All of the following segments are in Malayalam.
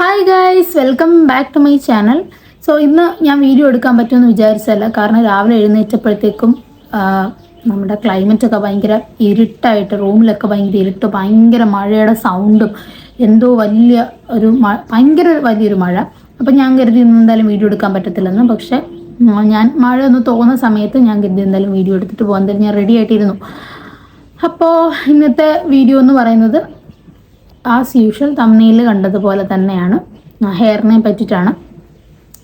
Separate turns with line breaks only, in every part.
Hi guys welcome back to my channel so ഇന്ന് ഞാൻ വീഡിയോ എടുക്കാൻ പറ്റുമെന്ന് വിചാരിച്ചല്ല കാരണം രാവിലെ എഴുന്നേറ്റപ്പോഴത്തേക്കും നമ്മുടെ ക്ലൈമറ്റ് ഒക്കെ ഭയങ്കര ഇരുട്ടായിട്ട് റൂമിലൊക്കെ ഭയങ്കര ഇരുട്ട് ഭയങ്കര മഴയുടെ സൗണ്ടും എന്തോ വലിയ ഒരു മഴ ഭയങ്കര വലിയൊരു മഴ. അപ്പം ഞാൻ കരുതി ഇന്ന് എന്തായാലും വീഡിയോ എടുക്കാൻ പറ്റത്തില്ലെന്ന്. പക്ഷേ ഞാൻ മഴ ഒന്ന് തോന്നുന്ന സമയത്ത് ഞാൻ കരുതി എന്തായാലും വീഡിയോ എടുത്തിട്ട് പോകാൻ. എന്തായാലും ഞാൻ റെഡി ആയിട്ടിരുന്നു. അപ്പോൾ ഇന്നത്തെ വീഡിയോ എന്ന് പറയുന്നത് ആസ് യൂഷ്വൽ തമ്മിയിൽ കണ്ടതുപോലെ തന്നെയാണ്. ഹെയറിനെ പറ്റിയിട്ടാണ്.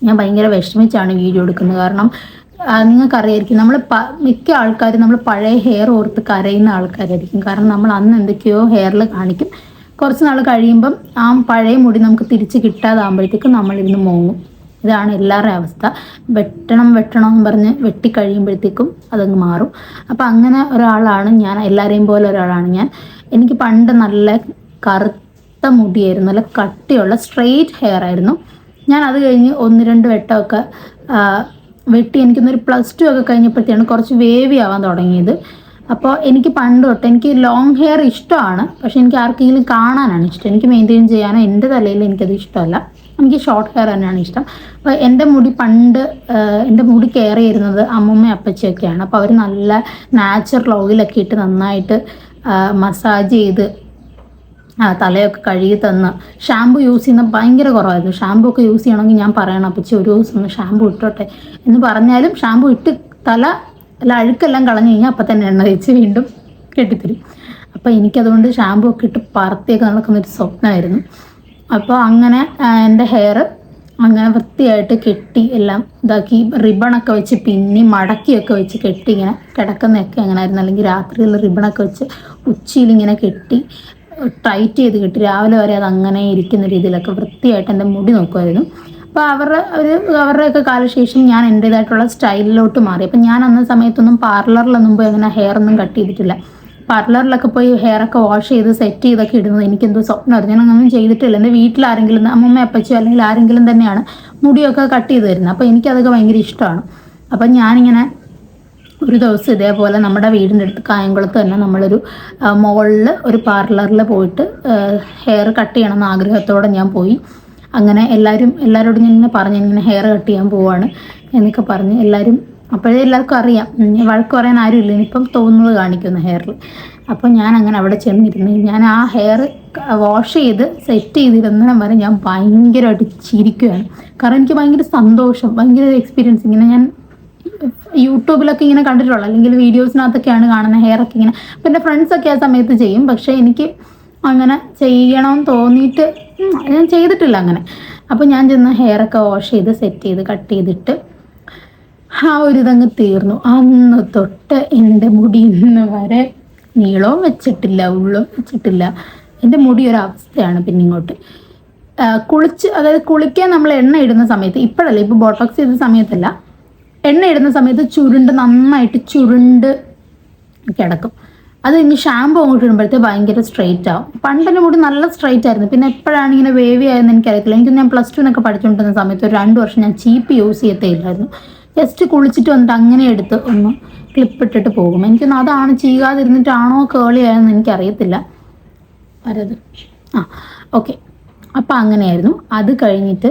ഞാൻ ഭയങ്കര വിഷമിച്ചാണ് വീഡിയോ എടുക്കുന്നത്. കാരണം നിങ്ങൾക്കറിയായിരിക്കും നമ്മൾ മിക്ക ആൾക്കാരും നമ്മൾ പഴയ ഹെയർ ഓർത്ത് കരയുന്ന ആൾക്കാരായിരിക്കും. കാരണം നമ്മൾ അന്ന് എന്തൊക്കെയോ ഹെയറിൽ കാണിക്കും. കുറച്ച് നാൾ കഴിയുമ്പം ആ പഴയ മുടി നമുക്ക് തിരിച്ച് കിട്ടാതാകുമ്പോഴത്തേക്കും നമ്മളിരുന്ന് മോങ്ങും. ഇതാണ് എല്ലാവരുടെയും അവസ്ഥ. വെട്ടണം വെട്ടണം എന്ന് പറഞ്ഞ് വെട്ടിക്കഴിയുമ്പോഴത്തേക്കും അതങ്ങ് മാറും. അപ്പം അങ്ങനെ ഒരാളാണ് ഞാൻ. എല്ലാവരെയും പോലെ ഒരാളാണ് ഞാൻ. എനിക്ക് പണ്ട് നല്ല കറുത്ത മുടിയായിരുന്നു. നല്ല കട്ടിയുള്ള സ്ട്രെയിറ്റ് ഹെയർ ആയിരുന്നു. ഞാൻ അത് കഴിഞ്ഞ് ഒന്ന് രണ്ട് വെട്ടമൊക്കെ വെട്ടി എനിക്കൊന്നൊരു പ്ലസ് ടു ഒക്കെ കഴിഞ്ഞപ്പോഴത്തേക്കാണ് കുറച്ച് വേവി ആവാൻ തുടങ്ങിയത്. അപ്പോൾ എനിക്ക് പണ്ട് തൊട്ട് എനിക്ക് ലോങ് ഹെയർ ഇഷ്ടമാണ്. പക്ഷെ എനിക്ക് ആർക്കെങ്കിലും കാണാനാണ് ഇഷ്ടം. എനിക്ക് മെയിന്റെയിൻ ചെയ്യാനോ എന്റെ തലയിൽ എനിക്കത് ഇഷ്ടമല്ല. എനിക്ക് ഷോർട്ട് ഹെയർ തന്നെയാണ് ഇഷ്ടം. അപ്പോൾ എന്റെ മുടി പണ്ട് എന്റെ മുടി കെയർ ചെയ്യുന്നത് അമ്മൂമ്മ അപ്പച്ചിയൊക്കെയാണ്. അപ്പോൾ അവർ നല്ല നാച്ചുറൽ ഓയിലൊക്കെ ഇട്ട് നന്നായിട്ട് മസാജ് ചെയ്ത് തലയൊക്കെ കഴുകി തന്ന്. ഷാമ്പു യൂസ് ചെയ്യുന്ന ഭയങ്കര കുറവായിരുന്നു. ഷാമ്പു ഒക്കെ യൂസ് ചെയ്യണമെങ്കിൽ ഞാൻ പറയണം അപ്പച്ചി ഒരു ദിവസം ഷാമ്പു ഇട്ടോട്ടെ എന്ന് പറഞ്ഞാലും ഷാമ്പു ഇട്ട് തല അല്ല അഴുക്കെല്ലാം കളഞ്ഞു കഴിഞ്ഞാൽ അപ്പം തന്നെ എണ്ണ തേച്ച് വീണ്ടും കെട്ടിത്തരും. അപ്പോൾ എനിക്കതുകൊണ്ട് ഷാമ്പു ഒക്കെ ഇട്ട് പറത്തിയൊക്കെ നടക്കുന്നൊരു സ്വപ്നമായിരുന്നു. അപ്പോൾ അങ്ങനെ എന്റെ ഹെയർ അങ്ങനെ വൃത്തിയായിട്ട് കെട്ടി എല്ലാം ഇതാക്കി റിബണൊക്കെ വെച്ച് പിന്നി മടക്കിയൊക്കെ വെച്ച് കെട്ടി ഇങ്ങനെ കിടക്കുന്നതൊക്കെ അങ്ങനെ ആയിരുന്നു അല്ലെങ്കിൽ രാത്രിയിൽ റിബണൊക്കെ വെച്ച് ഉച്ചയിൽ ഇങ്ങനെ കെട്ടി ടൈറ്റ് ചെയ്ത് കിട്ടി. രാവിലെ വരെ അത് അങ്ങനെ ഇരിക്കുന്ന രീതിയിലൊക്കെ വൃത്തിയായിട്ട് എന്റെ മുടി നോക്കുമായിരുന്നു. അപ്പോൾ അവരുടെ ഒരു അവരുടെയൊക്കെ കാലശേഷം ഞാൻ എന്റേതായിട്ടുള്ള സ്റ്റൈലിലോട്ട് മാറി. അപ്പം ഞാൻ അന്ന സമയത്തൊന്നും പാർലറിലൊന്നും പോയി അങ്ങനെ ഹെയർ ഒന്നും കട്ട് ചെയ്തിട്ടില്ല. പാർലറിലൊക്കെ പോയി ഹെയർ ഒക്കെ വാഷ് ചെയ്ത് സെറ്റ് ചെയ്തൊക്കെ ഇടുന്നത് എനിക്കെന്തോ സ്വപ്നമായിരുന്നു ഞാൻ അങ്ങനെ ചെയ്തിട്ടില്ല. എന്റെ വീട്ടിൽ ആരെങ്കിലും അമ്മമ്മ അപ്പച്ചോ അല്ലെങ്കിൽ ആരെങ്കിലും തന്നെയാണ് മുടിയൊക്കെ കട്ട് ചെയ്ത് തരുന്നത്. അപ്പോൾ എനിക്കതൊക്കെ ഭയങ്കര ഇഷ്ടമാണ്. അപ്പം ഞാനിങ്ങനെ ഒരു ദിവസം ഇതേപോലെ നമ്മുടെ വീടിന്റെ അടുത്ത് കായംകുളത്ത് തന്നെ നമ്മളൊരു മോളിൽ ഒരു പാർലറിൽ പോയിട്ട് ഹെയർ കട്ട് ചെയ്യണം എന്ന ആഗ്രഹത്തോടെ ഞാൻ പോയി. അങ്ങനെ എല്ലാവരും എല്ലാവരോടും ഞാൻ ഇങ്ങനെ പറഞ്ഞു ഇങ്ങനെ ഹെയർ കട്ട് ചെയ്യാൻ പോവാണ് എന്നൊക്കെ പറഞ്ഞ് എല്ലാവരും അപ്പോഴേ എല്ലാവർക്കും അറിയാം. വഴക്ക് പറയാൻ ആരും ഇല്ല ഇനിയിപ്പം തോന്നുന്നത് കാണിക്കുന്നു ഹെയറിൽ അപ്പോൾ ഞാൻ അങ്ങനെ അവിടെ ചെന്നിരുന്നു. ഞാൻ ആ ഹെയർ വാഷ് ചെയ്ത് സെറ്റ് ചെയ്തിരുന്ന വരെ ഞാൻ ഭയങ്കരമായിട്ട് ചിരിക്കുകയാണ്. കാരണം എനിക്ക് ഭയങ്കര സന്തോഷം ഭയങ്കര എക്സ്പീരിയൻസ് ഇങ്ങനെ ഞാൻ യൂട്യൂബിലൊക്കെ ഇങ്ങനെ കണ്ടിട്ടുള്ളൂ. അല്ലെങ്കിൽ വീഡിയോസിനകത്തൊക്കെയാണ് കാണുന്നത് ഹെയർ ഒക്കെ ഇങ്ങനെ. പിന്നെ ഫ്രണ്ട്സൊക്കെ ആ സമയത്ത് ചെയ്യും. പക്ഷേ എനിക്ക് അങ്ങനെ ചെയ്യണമെന്ന് തോന്നിയിട്ട് ഞാൻ ചെയ്തിട്ടില്ല അങ്ങനെ. അപ്പോൾ ഞാൻ ചെന്ന് ഹെയറൊക്കെ വാഷ് ചെയ്ത് സെറ്റ് ചെയ്ത് കട്ട് ചെയ്തിട്ട് ആ ഒരു ഇതങ്ങ് തീർന്നു. അന്ന് തൊട്ട് എന്റെ മുടി ഇന്ന് വരെ നീളവും വെച്ചിട്ടില്ല ഉള്ളും വെച്ചിട്ടില്ല. എന്റെ മുടി ഒരു പിന്നെ ഇങ്ങോട്ട്. കുളിച്ച് അതായത് കുളിക്കാൻ നമ്മൾ എണ്ണ ഇടുന്ന സമയത്ത് ഇപ്പോഴല്ല ഇപ്പോൾ ബോട്ടോക്സ് ചെയ്ത സമയത്തല്ല എണ്ണ ഇടുന്ന സമയത്ത് ചുരുണ്ട് നന്നായിട്ട് ചുരുണ്ട് കിടക്കും. അത് ഇനി ഷാമ്പു അങ്ങോട്ട് ഇടുമ്പോഴത്തെ ഭയങ്കര സ്ട്രെയിറ്റ് ആവും. പണ്ടെന്റെ മുടി നല്ല സ്ട്രെയിറ്റ് ആയിരുന്നു. പിന്നെ എപ്പോഴാണ് ഇങ്ങനെ വേവി ആയെന്ന് എനിക്കറിയത്തില്ല. എനിക്ക് ഞാൻ പ്ലസ് ടുവിനൊക്കെ പഠിച്ചുകൊണ്ടിരുന്ന സമയത്ത് ഒരു രണ്ട് വർഷം ഞാൻ ചീപ്പ് യൂസ് ചെയ്യത്തേ ഇല്ലായിരുന്നു. ജസ്റ്റ് കുളിച്ചിട്ട് വന്നിട്ട് അങ്ങനെ എടുത്ത് ഒന്ന് ക്ലിപ്പ് ഇട്ടിട്ട് പോകും. എനിക്കൊന്ന് അതാണ് ചെയ്യാതിരുന്നിട്ടാണോ കേളി ആയെന്ന് എനിക്കറിയത്തില്ല. വരത് ആ ഓക്കെ അപ്പം അങ്ങനെയായിരുന്നു. അത് കഴിഞ്ഞിട്ട്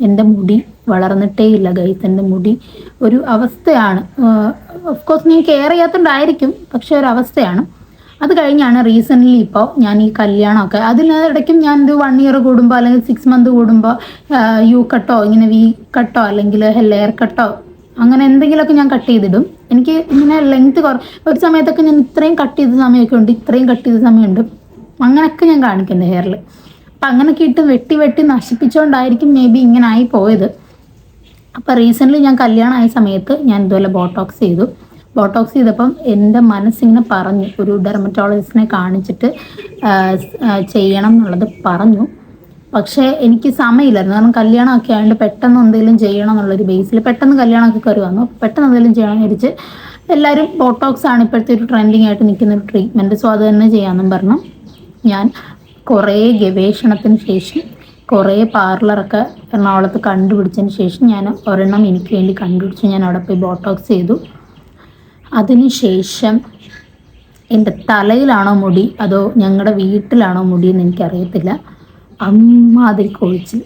എന്റെ മുടി വളർന്നിട്ടേ ഇല്ല ഗൈസ് എന്റെ മുടി ഒരു അവസ്ഥയാണ്. ഓഫ് കോഴ്സ് ഞാൻ കെയർ ചെയ്യാത്തതുകൊണ്ടായിരിക്കും പക്ഷെ ഒരു അവസ്ഥയാണ്. അത് കഴിഞ്ഞാണ് റീസെന്റ്ലി ഇപ്പോൾ ഞാൻ ഈ കല്യാണമൊക്കെ. അതിനിടയ്ക്കും ഞാൻ ഒരു വൺ ഇയർ കൂടുമ്പോൾ അല്ലെങ്കിൽ സിക്സ് മന്ത് കൂടുമ്പോൾ യു കട്ടോ ഇങ്ങനെ വി കട്ടോ അല്ലെങ്കിൽ ഹെയർ കട്ടോ അങ്ങനെ എന്തെങ്കിലുമൊക്കെ ഞാൻ കട്ട് ചെയ്തിടും. എനിക്ക് ഇങ്ങനെ ലെങ്ത് കുറ ഒരു സമയത്തൊക്കെ ഞാൻ ഇത്രയും കട്ട് ചെയ്ത സമയമൊക്കെ ഉണ്ട് ഇത്രയും കട്ട് ചെയ്ത സമയമുണ്ട്. അങ്ങനെയൊക്കെ ഞാൻ കാണിക്കുന്നുണ്ട് ഹെയറിൽ അപ്പം അങ്ങനെയൊക്കെ ഇട്ട് വെട്ടി വെട്ടി നശിപ്പിച്ചുകൊണ്ടായിരിക്കും മേ ബി ഇങ്ങനെ ആയി പോയത്. അപ്പോൾ റീസെന്റ്ലി ഞാൻ കല്യാണമായ സമയത്ത് ഞാൻ ഇതുപോലെ ബോട്ടോക്സ് ചെയ്തു. ബോട്ടോക്സ് ചെയ്തപ്പം എന്റെ മനസ്സിങ്ങനെ പറഞ്ഞു ഒരു ഡെർമറ്റോളജിസ്റ്റിനെ കാണിച്ചിട്ട് ചെയ്യണം എന്നുള്ളത് പറഞ്ഞു. പക്ഷേ എനിക്ക് സമയമില്ലായിരുന്നു. കാരണം കല്യാണമൊക്കെ ആയതുകൊണ്ട് പെട്ടെന്ന് എന്തെങ്കിലും ചെയ്യണം എന്നുള്ളൊരു ബേസിൽ പെട്ടെന്ന് കല്യാണമൊക്കെ കയറി വന്നു. പെട്ടെന്ന് എന്തെങ്കിലും ചെയ്യണം വിചാരിച്ച് എല്ലാവരും ബോട്ടോക്സ് ആണ് ഇപ്പോഴത്തെ ഒരു ട്രെൻഡിങ് ആയിട്ട് നിൽക്കുന്ന ഒരു ട്രീറ്റ്മെന്റ് സോ അത് തന്നെ ചെയ്യാമെന്നും പറഞ്ഞു. ഞാൻ കുറേ ഗവേഷണത്തിന് ശേഷം കുറേ പാർലറൊക്കെ എറണാകുളത്ത് കണ്ടുപിടിച്ചതിന് ശേഷം ഞാൻ ഒരെണ്ണം എനിക്ക് വേണ്ടി കണ്ടുപിടിച്ചു. ഞാൻ അവിടെ പോയി ബോട്ടോക്സ് ചെയ്തു. അതിനുശേഷം എന്റെ തലയിലാണോ മുടി അതോ ഞങ്ങളുടെ വീട്ടിലാണോ മുടി എന്ന് എനിക്കറിയത്തില്ല. അമ്മാതിരി കൊഴിച്ചിൽ.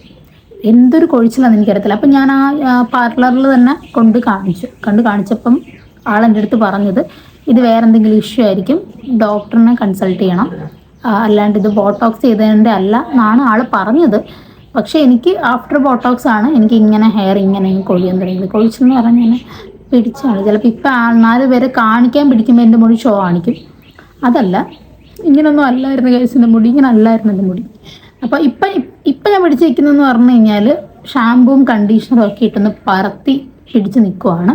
എന്തൊരു കൊഴിച്ചിലാന്ന് എനിക്കറിയത്തില്ല. അപ്പം ഞാൻ ആ പാർലറിൽ തന്നെ കൊണ്ട് കാണിച്ചു. കണ്ട് കാണിച്ചപ്പം ആൾ എന്റെ അടുത്ത് പറഞ്ഞത് ഇത് വേറെ എന്തെങ്കിലും ഇഷ്യൂ ആയിരിക്കും. ഡോക്ടറിനെ കൺസൾട്ട് ചെയ്യണം. അല്ലാണ്ട് ഇത് ബോട്ടോക്സ് ചെയ്തതിന്റെ അല്ല എന്നാണ് ആൾ പറഞ്ഞത്. പക്ഷേ എനിക്ക് ആഫ്റ്റർ ബോട്ടോക്സ് ആണ് എനിക്ക് ഇങ്ങനെ ഹെയർ ഇങ്ങനെ കൊഴിയാൻ തുടങ്ങിയത്. കൊഴിച്ചെന്ന് പറഞ്ഞാൽ ഞാൻ പിടിച്ചാണ്. ചിലപ്പോൾ ഇപ്പം നാല് പേരെ കാണിക്കാൻ പിടിക്കുമ്പോൾ എന്റെ മുടി ഷോ കാണിക്കും. അതല്ല ഇങ്ങനൊന്നും അല്ലായിരുന്നു കേസിന്റെ മുടി ഇങ്ങനെ അല്ലായിരുന്നു എന്റെ മുടി. അപ്പോൾ ഇപ്പം ഇപ്പം ഞാൻ പിടിച്ച് നിൽക്കുന്നതെന്ന് പറഞ്ഞു കഴിഞ്ഞാൽ ഷാമ്പൂവും കണ്ടീഷണറും ഒക്കെ ഇട്ടൊന്ന് പറത്തി പിടിച്ച് നിൽക്കുവാണ്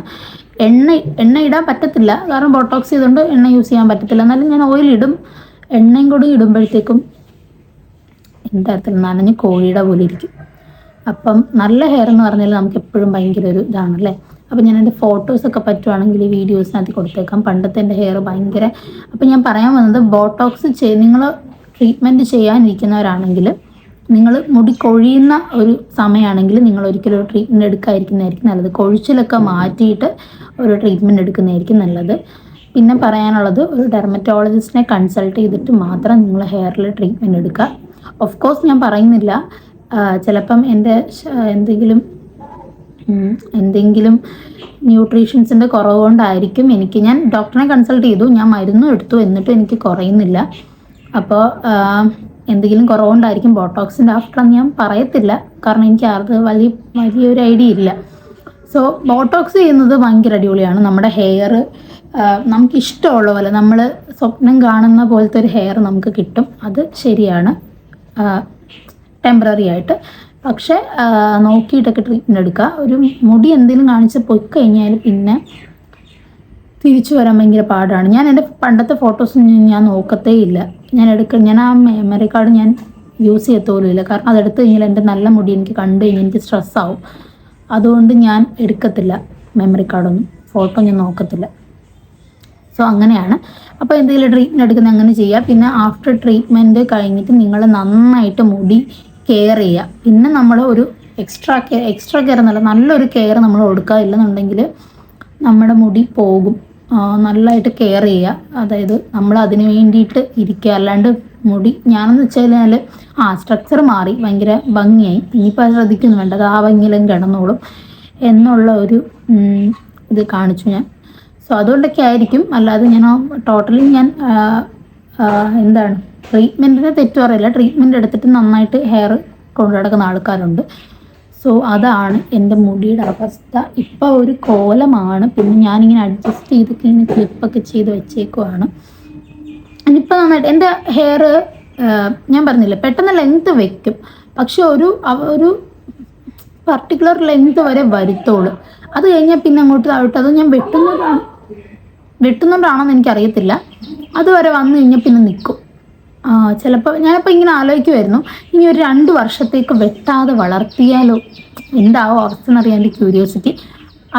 എണ്ണ എണ്ണ ഇടാൻ പറ്റത്തില്ല. കാരണം ബോട്ടോക്സ് ചെയ്തുകൊണ്ട് എണ്ണ യൂസ് ചെയ്യാൻ പറ്റത്തില്ല. എന്നാലും ഞാൻ ഓയിൽ ഇടും. എണ്ണയും കൂടി ഇടുമ്പോഴത്തേക്കും എന്താ നനഞ്ഞ് കോഴിയുടെ പോലെ ഇരിക്കും. അപ്പം നല്ല ഹെയർ എന്ന് പറഞ്ഞാൽ നമുക്ക് എപ്പോഴും ഭയങ്കര ഒരു ഇതാണല്ലേ? അപ്പം ഞാൻ എന്റെ ഫോട്ടോസൊക്കെ പറ്റുവാണെങ്കിൽ ഈ വീഡിയോസിനകത്ത് കൊടുത്തേക്കാം. പണ്ടത്തെ എന്റെ ഹെയർ ഭയങ്കര അപ്പം ഞാൻ പറയാൻ വന്നത് ബോട്ടോക്സ് ചെയ്ത് നിങ്ങൾ ട്രീറ്റ്മെന്റ് ചെയ്യാനിരിക്കുന്നവരാണെങ്കിൽ നിങ്ങൾ മുടി കൊഴിയുന്ന ഒരു സമയമാണെങ്കിൽ നിങ്ങൾ ഒരിക്കലും ഒരു ട്രീറ്റ്മെന്റ് എടുക്കാതിരിക്കുന്നതായിരിക്കും നല്ലത്. കൊഴിച്ചിലൊക്കെ മാറ്റിയിട്ട് ഒരു ട്രീറ്റ്മെന്റ് എടുക്കുന്നതായിരിക്കും നല്ലത്. പിന്നെ പറയാനുള്ളത് ഒരു ഡെർമറ്റോളജിസ്റ്റിനെ കൺസൾട്ട് ചെയ്തിട്ട് മാത്രം നിങ്ങൾ ഹെയറിൽ ട്രീറ്റ്മെന്റ് എടുക്കുക ഓഫ് കോഴ്സ് ഞാൻ പറയുന്നില്ല. ചിലപ്പം എന്റെ എന്തെങ്കിലും എന്തെങ്കിലും ന്യൂട്രീഷൻസിന്റെ കുറവ് കൊണ്ടായിരിക്കും എനിക്ക് ഞാൻ ഡോക്ടറിനെ കൺസൾട്ട് ചെയ്തു ഞാൻ മരുന്നും എടുത്തു എന്നിട്ടും എനിക്ക് കുറയുന്നില്ല. അപ്പോൾ എന്തെങ്കിലും കുറവുണ്ടായിരിക്കും ബോട്ടോക്സിന്റെ ആഫ്റ്റർ ഞാൻ പറയത്തില്ല. കാരണം എനിക്ക് അത് വലിയ വലിയൊരു ഐഡിയ ഇല്ല. സോ ബോട്ടോക്സ് ചെയ്യുന്നത് ഭയങ്കര അടിപൊളിയാണ്. നമ്മുടെ ഹെയർ നമുക്ക് ഇഷ്ടമുള്ള പോലെ നമ്മൾ സ്വപ്നം കാണുന്ന പോലത്തെ ഒരു ഹെയർ നമുക്ക് കിട്ടും. അത് ശരിയാണ്. ടെമ്പററി ആയിട്ട്. പക്ഷേ നോക്കിയിട്ടൊക്കെ ട്രീറ്റ്മെന്റ് എടുക്കുക ഒരു മുടി എന്തെങ്കിലും കാണിച്ച് പോയി കഴിഞ്ഞാൽ പിന്നെ തിരിച്ചു വരാൻ ഭയങ്കര പാടാണ്. ഞാൻ എന്റെ പണ്ടത്തെ ഫോട്ടോസ് ഞാൻ നോക്കത്തേ ഇല്ല. ഞാൻ എടുക്ക ഞാൻ ആ മെമ്മറി കാർഡ് ഞാൻ യൂസ് ചെയ്യത്തോലും ഇല്ല. കാരണം അതെടുത്ത് കഴിഞ്ഞാൽ എന്റെ നല്ല മുടി എനിക്ക് കണ്ടു കഴിഞ്ഞാൽ എനിക്ക് സ്ട്രെസ്സാവും അതുകൊണ്ട് ഞാൻ എടുക്കത്തില്ല മെമ്മറി കാർഡൊന്നും ഫോട്ടോ ഞാൻ നോക്കത്തില്ല. സോ അങ്ങനെയാണ്. അപ്പോൾ എന്തെങ്കിലും ട്രീറ്റ്മെന്റ് എടുക്കുന്ന അങ്ങനെ ചെയ്യുക പിന്നെ ആഫ്റ്റർ ട്രീറ്റ്മെന്റ് കഴിഞ്ഞിട്ട് നിങ്ങൾ നന്നായിട്ട് മുടി കെയർ ചെയ്യുക. പിന്നെ നമ്മൾ ഒരു എക്സ്ട്രാ കെയർ എക്സ്ട്രാ കെയർ എന്നല്ല നല്ലൊരു കെയർ നമ്മൾ കൊടുക്കുക ഇല്ലെന്നുണ്ടെങ്കിൽ നമ്മുടെ മുടി പോകും. നല്ലതായിട്ട് കെയർ ചെയ്യുക. അതായത് നമ്മൾ അതിന് വേണ്ടിയിട്ട് ഇരിക്കുക. അല്ലാണ്ട് മുടി ഞാനെന്ന് വെച്ച് കഴിഞ്ഞാൽ ആ സ്ട്രക്ചർ മാറി. ഭയങ്കര ഭംഗിയായി. ഇനിയിപ്പോൾ ശ്രദ്ധിക്കുന്നു വേണ്ട അത് ആ ഭംഗിയിലും കിടന്നോളും. എന്നുള്ള ഒരു ഇത് കാണിച്ചു ഞാൻ. സോ അതുകൊണ്ടൊക്കെ ആയിരിക്കും. അല്ലാതെ ഞാൻ ടോട്ടലി ഞാൻ എന്താണ് ട്രീറ്റ്മെന്റിന് തെറ്റു പറയില്ല. ട്രീറ്റ്മെന്റ് എടുത്തിട്ട് നന്നായിട്ട് ഹെയർ കൊണ്ടു നടക്കുന്ന ആൾക്കാരുണ്ട്. സോ അതാണ് എന്റെ മുടിയുടെ അവസ്ഥ. ഇപ്പോൾ ഒരു കോലമാണ്. പിന്നെ ഞാനിങ്ങനെ അഡ്ജസ്റ്റ് ചെയ്തൊക്കെ ഇങ്ങനെ ക്ലിപ്പൊക്കെ ചെയ്ത് വെച്ചേക്കുവാണ്. ഇനിയിപ്പോൾ നന്നായിട്ട് എന്റെ ഹെയർ ഞാൻ പറഞ്ഞില്ല പെട്ടെന്ന് ലെങ്ത് വെക്കും. പക്ഷെ ഒരു ഒരു പർട്ടിക്കുലർ ലെങ്ത് വരെ വരുത്തോളൂ അത് കഴിഞ്ഞാൽ പിന്നെ അങ്ങോട്ട് താഴോട്ട് അത് ഞാൻ വെട്ടുന്നതാണ്. വെട്ടുന്നുണ്ടാണെന്ന് എനിക്കറിയത്തില്ല. അതുവരെ വന്നു കഴിഞ്ഞാൽ പിന്നെ നിൽക്കും ചിലപ്പോൾ ഞാനിപ്പോൾ ഇങ്ങനെ ആലോചിക്കുമായിരുന്നു ഇനി ഒരു രണ്ട് വർഷത്തേക്ക് വെട്ടാതെ വളർത്തിയാലോ? എന്താവും അവസ്ഥ എന്നറിയാൻ എന്റെ ക്യൂരിയോസിറ്റി.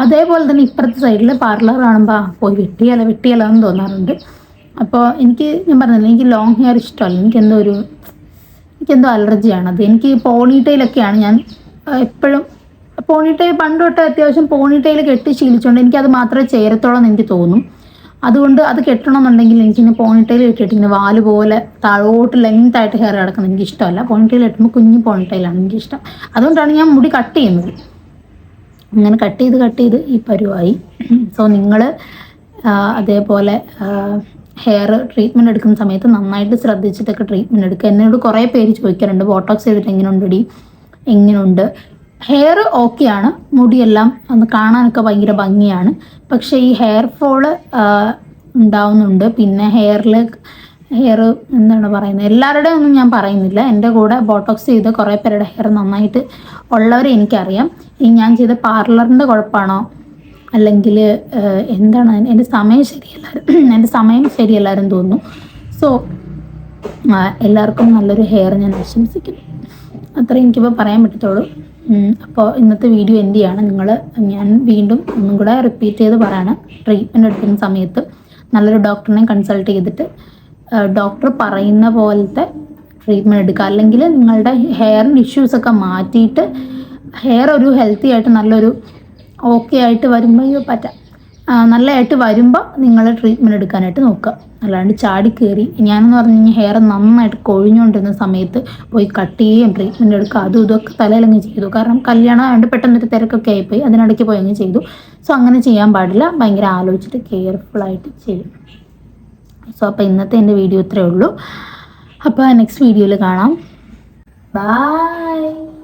അതേപോലെ തന്നെ ഇപ്പുറത്തെ സൈഡിൽ പാർലർ കാണുമ്പോൾ പോയി വെട്ടിയാലോ വെട്ടിയാലോ എന്ന് തോന്നാറുണ്ട്. അപ്പോൾ എനിക്ക് ഞാൻ പറഞ്ഞില്ല എനിക്ക് ലോങ് ഹെയർ ഇഷ്ടമല്ല. എനിക്കെന്തോ ഒരു എനിക്കെന്തോ അലർജിയാണ് അത്. എനിക്ക് പോണിറ്റെയിലൊക്കെയാണ് ഞാൻ എപ്പോഴും പോണിറ്റെയിൽ പണ്ട് തൊട്ട് അത്യാവശ്യം പോണിറ്റെയിൽ കെട്ടി ശീലിച്ചുകൊണ്ട് എനിക്കത് മാത്രമേ ചേരത്തോളം എന്ന് എനിക്ക് തോന്നും. അതുകൊണ്ട് അത് കെട്ടണമെന്നുണ്ടെങ്കിൽ എനിക്കിങ്ങനെ പോണിട്ടയിൽ കെട്ടിട്ട് ഇങ്ങനെ വാൽ പോലെ താഴോട്ട് ലെങ്ത് ആയിട്ട് ഹെയർ കിടക്കുന്നത് എനിക്ക് ഇഷ്ടമല്ല പോണിട്ടയിൽ കെട്ടുമ്പോൾ കുഞ്ഞു പോണിട്ടയിലാണ് എനിക്ക് ഇഷ്ടം അതുകൊണ്ടാണ് ഞാൻ മുടി കട്ട് ചെയ്യുന്നത്. അങ്ങനെ കട്ട് ചെയ്ത് കട്ട് ചെയ്ത് ഈ പരുവായി. സോ നിങ്ങൾ അതേപോലെ ഹെയർ ട്രീറ്റ്മെന്റ് എടുക്കുന്ന സമയത്ത് നന്നായിട്ട് ശ്രദ്ധിച്ചിട്ടൊക്കെ ട്രീറ്റ്മെന്റ് എടുക്കുക. എന്നോട് കുറേ പേര് ചോദിക്കാറുണ്ട് ബോട്ടോക്സ് ചെയ്തിട്ട് എങ്ങനെയുണ്ടടി എങ്ങനെയുണ്ട് ഹെയർ ഓക്കെയാണ് മുടിയെല്ലാം ഒന്ന് കാണാനൊക്കെ ഭയങ്കര ഭംഗിയാണ്. പക്ഷേ ഈ ഹെയർ ഫോൾ ഉണ്ടാവുന്നുണ്ട്. പിന്നെ ഹെയറിൽ ഹെയർ എന്താണ് പറയുന്നത്? എല്ലാവരുടെയും ഒന്നും ഞാൻ പറയുന്നില്ല. എന്റെ കൂടെ ബോട്ടോക്സ് ചെയ്ത് കുറേ പേരുടെ ഹെയർ നന്നായിട്ട് ഉള്ളവരെ എനിക്കറിയാം. ഇനി ഞാൻ ചെയ്ത പാർലറിന്റെ കുഴപ്പമാണോ? അല്ലെങ്കിൽ എന്താണ്? എന്റെ സമയം ശരിയല്ലായിരുന്നു എന്റെ സമയം ശരിയല്ലായിരുന്നു തോന്നുന്നു. സോ എല്ലാവർക്കും നല്ലൊരു ഹെയർ ഞാൻ ആശംസിക്കുന്നു. അത്രേ എനിക്കിപ്പോൾ പറയാൻ പറ്റത്തുള്ളൂ. അപ്പോൾ ഇന്നത്തെ വീഡിയോ എന്ത് നിങ്ങൾ ഞാൻ വീണ്ടും ഒന്നും കൂടെ റിപ്പീറ്റ് ചെയ്ത് പറയാണ്. ട്രീറ്റ്മെന്റ് എടുക്കുന്ന സമയത്ത് നല്ലൊരു ഡോക്ടറിനെ കൺസൾട്ട് ചെയ്തിട്ട് ഡോക്ടർ പറയുന്ന പോലത്തെ ട്രീറ്റ്മെന്റ് എടുക്കുക. അല്ലെങ്കിൽ നിങ്ങളുടെ ഹെയറിന്റെ ഇഷ്യൂസൊക്കെ മാറ്റിയിട്ട് ഹെയർ ഒരു ഹെൽത്തി ആയിട്ട് നല്ലൊരു ഓക്കെ ആയിട്ട് വരുമ്പോൾ പറ്റാം നല്ലതായിട്ട് വരുമ്പോൾ നിങ്ങൾ ട്രീറ്റ്മെന്റ് എടുക്കാനായിട്ട് നോക്കുക. അല്ലാണ്ട് ചാടി കയറി ഞാനെന്ന് പറഞ്ഞു കഴിഞ്ഞാൽ ഹെയർ നന്നായിട്ട് കൊഴിഞ്ഞുകൊണ്ടിരുന്ന സമയത്ത് പോയി കട്ട് ചെയ്യുകയും ട്രീറ്റ്മെന്റ് എടുക്കുക. അതും ഇതൊക്കെ തലയിലങ്ങ് ചെയ്തു. കാരണം കല്യാണം ആയതുകൊണ്ട് പെട്ടെന്നൊരു തിരക്കൊക്കെ ആയിപ്പോയി. അതിനിടയ്ക്ക് പോയി അങ്ങ് ചെയ്തു. സോ അങ്ങനെ ചെയ്യാൻ പാടില്ല. ഭയങ്കര ആലോചിച്ചിട്ട് കെയർഫുള്ളായിട്ട് ചെയ്യും സോ അപ്പോൾ ഇന്നത്തെ എന്റെ വീഡിയോ ഇത്രയേ ഉള്ളൂ. അപ്പോൾ നെക്സ്റ്റ് വീഡിയോയിൽ കാണാം. ബൈ